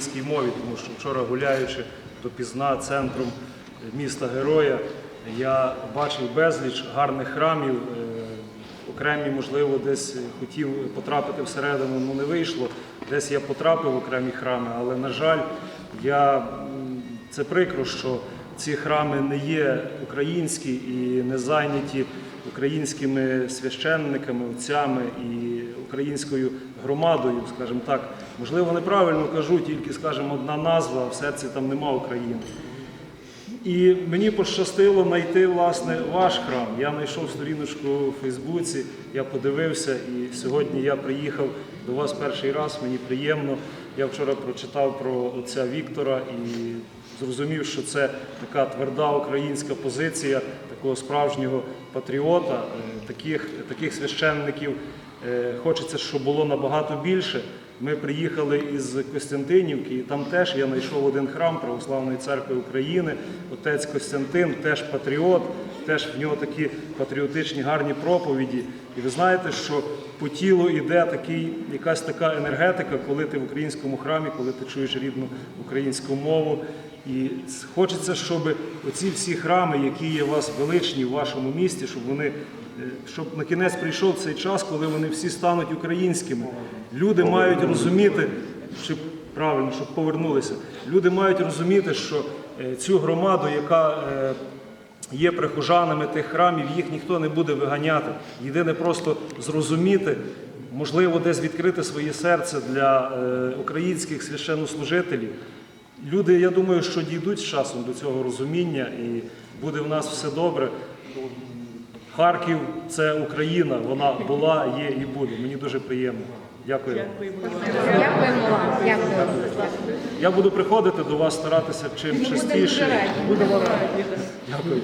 українській мові, тому що вчора гуляючи допізна центром міста Героя, я бачив безліч гарних храмів. е, Окремі, можливо, десь хотів потрапити всередину, ну не вийшло. Десь я потрапив в окремі храми, але на жаль, я це прикро, що ці храми не є українські і не зайняті українськими священниками, отцями і українською громадою, скажімо так. Можливо, неправильно кажу, тільки, скажімо, одна назва, в серці там нема України. І мені пощастило знайти власне ваш храм. Я знайшов сторіночку у Фейсбуці, я подивився, і сьогодні я приїхав до вас перший раз. Мені приємно. Я вчора прочитав про отця Віктора і зрозумів, що це така тверда українська позиція такого справжнього патріота. Е, Таких, таких священників е, хочеться, щоб було набагато більше. Ми приїхали із Костянтинівки, і там теж я знайшов один храм Православної церкви України. Отець Костянтин, теж патріот, теж в нього такі патріотичні гарні проповіді. І ви знаєте, що по тілу йде такий, якась така енергетика, коли ти в українському храмі, коли ти чуєш рідну українську мову. І хочеться, щоб оці всі храми, які є у вас величні в вашому місті, щоб вони е, щоб на кінець прийшов цей час, коли вони всі стануть українськими. Люди мають розуміти, чи правильно, щоб повернулися. Люди мають розуміти, що е, цю громаду, яка е, є прихожанами тих храмів, їх ніхто не буде виганяти. Єдине просто зрозуміти, можливо, десь відкрити своє серце для е, українських священнослужителів. Люди, я думаю, що дійдуть з часом до цього розуміння і буде в нас все добре. Харків це Україна, вона була, є і буде. Мені дуже приємно. Дякую. Дякуємо вам. Дякую. Я буду приходити до вас, старатися чим частіше. Будемо раді. Дякую.